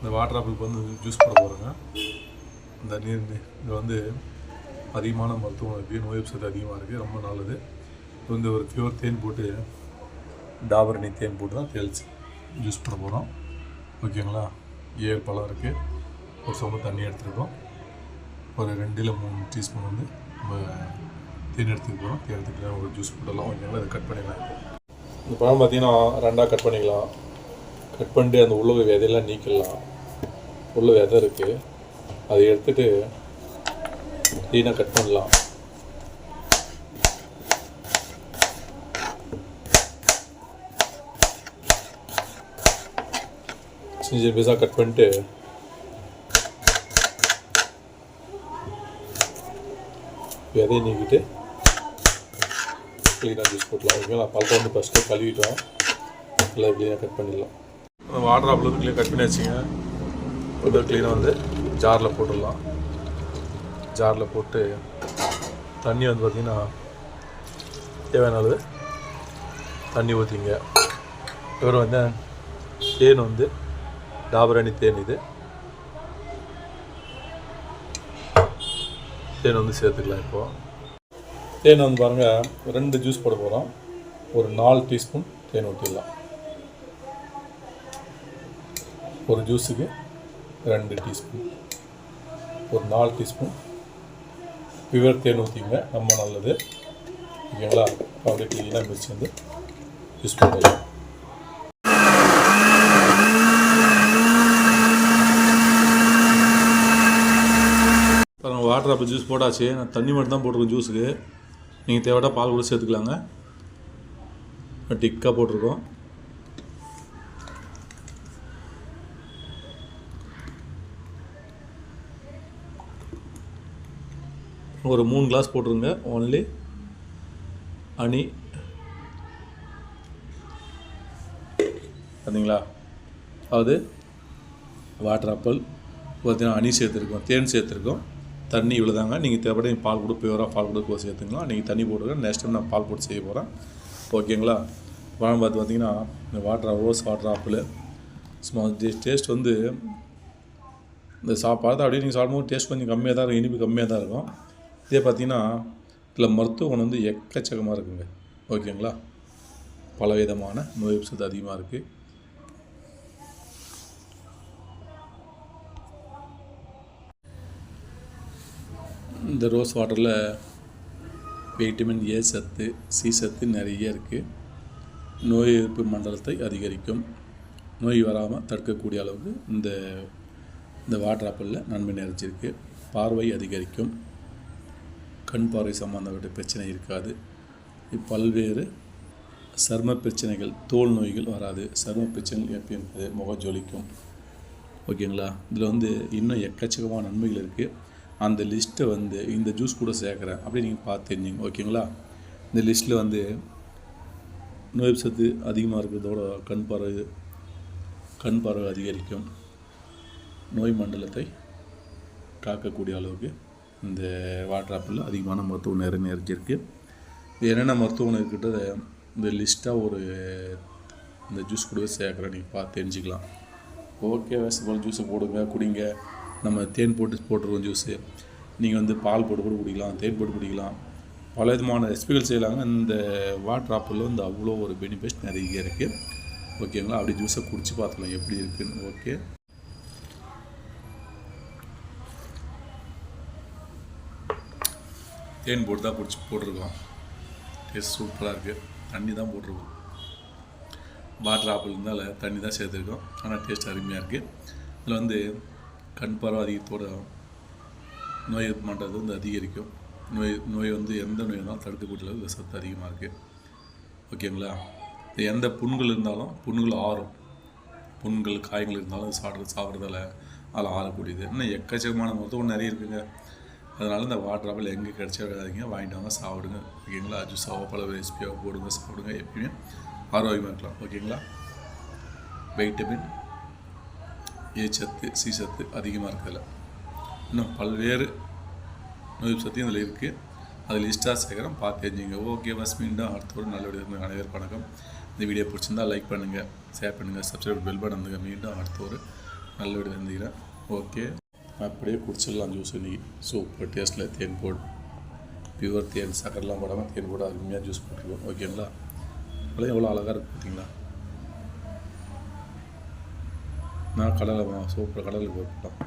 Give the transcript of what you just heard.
இந்த வாட்டர் ஆப்பிளுக்கு வந்து ஜூஸ் போட போகிறேங்க இந்த நீர் இது வந்து அதிகமான மருத்துவம் இருக்குது நோய் சத்து அதிகமாக இருக்குது ரொம்ப நல்லது. இது வந்து ஒரு பியூர் தேன் போட்டு டாபரணி தேன் போட்டு தான் தெளிச்சு ஜூஸ் போட போகிறோம் ஓகேங்களா ஏழு பழம் இருக்குது ஒரு சொம்பு தண்ணி எடுத்துருக்கோம். ஒரு ரெண்டு மூணு டீஸ்பூன் வந்து நம்ம தேன் எடுத்துக்க போகிறோம் தேன் எடுத்துக்கலாம் ஒரு ஜூஸ் போடலாம் ஓகேங்களா இதை கட் பண்ணிடலாம் இந்த பழம் பார்த்தீங்கன்னா ரெண்டாக கட் பண்ணிக்கலாம். கட் பண்ணிட்டு அந்த உள்ள விதையெல்லாம் நீக்கிடலாம். உள்ள விதை இருக்குது அதை எடுத்துகிட்டு க்ளீனாக கட் பண்ணலாம். சின்ன சின்ன பீஸாக கட் பண்ணிட்டு விதையை நீக்கிட்டு க்ளீனாக ஜூஸ் போட்டலாம். ஓகேங்களா பழத்தை வந்து ஃபஸ்ட்டு கழுவிட்டோம். நல்லா க்ளீனாக கட் பண்ணிடலாம். வாட்டர் ஆப்பிள் க்ளீன் கட் பண்ணி வச்சுங்க. வந்து க்ளீனாக வந்து ஜாரில் போட்டுடலாம். ஜாரில் போட்டு தண்ணி வந்து பார்த்திங்கன்னா தேவையான அளவு தண்ணி ஊற்றிங்க இவர் வந்து தேன் வந்து டாபரணி தேன் இது. தேன் வந்து சேர்த்துக்கலாம் இப்போது தேன் வந்து பாருங்கள் ரெண்டு ஜூஸ் போட போகிறோம் ஒரு நாலு டீஸ்பூன் தேன் ஊற்றிடலாம் ஒரு ஜூஸுக்கு ரெண்டு டீஸ்பூன். ஒரு நாலு டீஸ்பூன். பிவர் தேன் ஊற்றிங்க ரொம்ப நல்லது. ஓகேங்களா? அப்படியே க்ளீனாக மிக்ஸ் வந்து யூஸ் பண்ணுறோம் இப்போ நம்ம வாட்டர் அப்போ ஜூஸ் போட்டாச்சு. நான் தண்ணி மட்டும் தான் போட்டிருக்கோம் ஜூஸுக்கு நீங்கள் தேவையான பால் கூட சேர்த்துக்கலாங்க. டிக்காக போட்டிருக்கோம். ஒரு மூணு கிளாஸ் போட்டுருங்க. ஒன்லி அணி. பார்த்தீங்களா அதாவது வாட்டர் ஆப்பிள் பார்த்தீங்கன்னா அணி சேர்த்துருக்கோம் தேன் சேர்த்துருக்கோம். தண்ணி இவ்வளோ தாங்க நீங்கள் தேவைப்பட பால் கூட பியூராக பால் கூட கூட சேர்த்துக்கலாம். நீங்கள் தண்ணி போட்டுருங்க நெக்ஸ்ட் டைம் நான் பால் போட்டு செய்ய போகிறேன் ஓகேங்களா பழம் பார்த்து பார்த்தீங்கன்னா இந்த வாட்டர் ரோஸ் வாட்டர் ஆப்பிள் சும்மா டேஸ்ட் வந்து இந்த சாப்பாடு அப்படியே நீங்கள் சாப்பிடும்போது டேஸ்ட் கொஞ்சம் கம்மியாக தான் இருக்கும். இனிப்பு கம்மியாக தான் இருக்கும். இதே பார்த்தீங்கன்னா இதில் மருத்துவ குணம் வந்து எக்கச்சக்கமாக இருக்குங்க. ஓகேங்களா? பல விதமான நோய் சத்து அதிகமாக இருக்குது இந்த ரோஸ் வாட்டரில் வைட்டமின் ஏ சத்து சி சத்து நிறைய இருக்குது நோய் எதிர்ப்பு மண்டலத்தை அதிகரிக்கும். நோய் வராமல் தடுக்கக்கூடிய அளவுக்கு இந்த இந்த வாட்டர் ஆப்பிளில் நன்மை நிறைஞ்சிருக்கு. பார்வை அதிகரிக்கும். கண் பார்வை சம்பந்தப்பட்ட பிரச்சனை இருக்காது. பல்வேறு சர்ம பிரச்சனைகள் தோல் நோய்கள் வராது. சர்ம பிரச்சனைகள் எப்பயும் என்பது முகம் ஜொலிக்கும் ஓகேங்களா? இதில் வந்து இன்னும் எக்கச்சக்கமான நன்மைகள் இருக்குது அந்த லிஸ்ட்டை வந்து இந்த ஜூஸ் கூட சேர்க்குறேன். அப்படி நீங்கள் பார்த்து தெரிஞ்சுங்க. ஓகேங்களா? இந்த லிஸ்ட்டில் வந்து நோய் சத்து அதிகமாக இருக்கிறதோட கண் பார்வை கண் பார்வை அதிகரிக்கும். நோய் மண்டலத்தை காக்கக்கூடிய அளவுக்கு இந்த வாட்டர் ஆப்பிளில் அதிகமான மருத்துவ நிறைய நிறைஞ்சிருக்கு. இது என்னென்ன மருத்துவ குணம் இந்த லிஸ்ட்டாக ஒரு இந்த ஜூஸ் கூடவே சேர்க்குறேன். நீங்கள் பார்த்து தெரிஞ்சுக்கலாம். ஓகே வேசப்பால் ஜூஸை போடுங்க குடிங்க. நம்ம தேன் போட்டு போட்டுருவோம் ஜூஸு நீங்கள் வந்து பால் போட்டு கூட குடிக்கலாம் தேன் போட்டு குடிக்கலாம். பல விதமான ரெசிபிகள் செய்யலாங்க. இந்த வாட்டர் ஆப்பிளில் வந்து அவ்வளோ ஒரு பெனிஃபிட் நிறைய இருக்குது ஓகேங்களா அப்படி ஜூஸை குடிச்சு பார்த்துக்கலாம் எப்படி இருக்குன்னு. ஓகே தேன் போட்டு தான் பிடிச்சி போட்டிருக்கோம். டேஸ்ட் சூப்பராக இருக்குது தண்ணி தான் போட்டிருக்கோம். வாட்டர் ஆப்பிள் இருந்தால் தண்ணி தான் சேர்த்துருக்கோம். ஆனால் டேஸ்ட் அருமையாக இருக்குது இதில் வந்து கண் பார்வை அதிகத்தோட நோய் எதிர்ப்பு மண்டலத்தை வந்து அதிகரிக்கும். நோய் நோய் வந்து எந்த நோய் இருந்தாலும் தடுக்கக்கூடிய அளவுக்கு சத்து அதிகமாக இருக்குது ஓகேங்களா? இது எந்த புண்கள் இருந்தாலும் புண்கள் ஆறும். புண்கள் காயங்கள் இருந்தாலும் சாப்பிட்றது சாப்பிட்றதால அதில் ஆறக்கூடியது இன்னும் எக்கச்சக்கமான மருத்துவம் நிறைய இருக்குங்க. அதனால் இந்த வாட்டர் ஆப்பிள் எங்கே கிடச்சா விடாதீங்க வாங்கிட்டு வாங்க சாப்பிடுங்க. ஓகேங்களா? ஜூஸாவோ பல ரெசிபியாவோ போடுங்க சாப்பிடுங்க எப்பயுமே ஆரோக்கியமாக இருக்கலாம். ஓகேங்களா? வைட்டமின் ஏ சத்து சி சத்து அதிகமாக இருக்குதுல இன்னும் பல்வேறு நோய் சத்து இதில் இருக்குது அது லிஸ்ட்டாக சேர்க்குறேன் பார்த்து தெரிஞ்சுங்க. ஓகே பஸ் மீண்டும் அடுத்த ஒரு நல்ல வீடியோ அனைவருக்கும் வணக்கம். இந்த வீடியோ பிடிச்சிருந்தா லைக் பண்ணுங்கள் ஷேர் பண்ணுங்கள் சப்ஸ்கிரைப் பெல் பட்டன் மீண்டும் அடுத்த ஒரு நல்ல வீடு ஓகே. அப்படியே குடிச்சிடலாம் ஜூஸ் இன்னைக்கு. சூப்பர் டேஸ்ட்டில் தேன் போடு. பியூர் தேன் சக்கரெலாம் போடாமல் தேன் போட அருமையாக ஜூஸ் போட்டுருக்கோம் ஓகேங்களா இப்போலாம் எவ்வளோ அழகாக இருக்குது பார்த்தீங்களா நான் கடலை சூப்பர் கடலுக்கு போட்டுக்கலாம்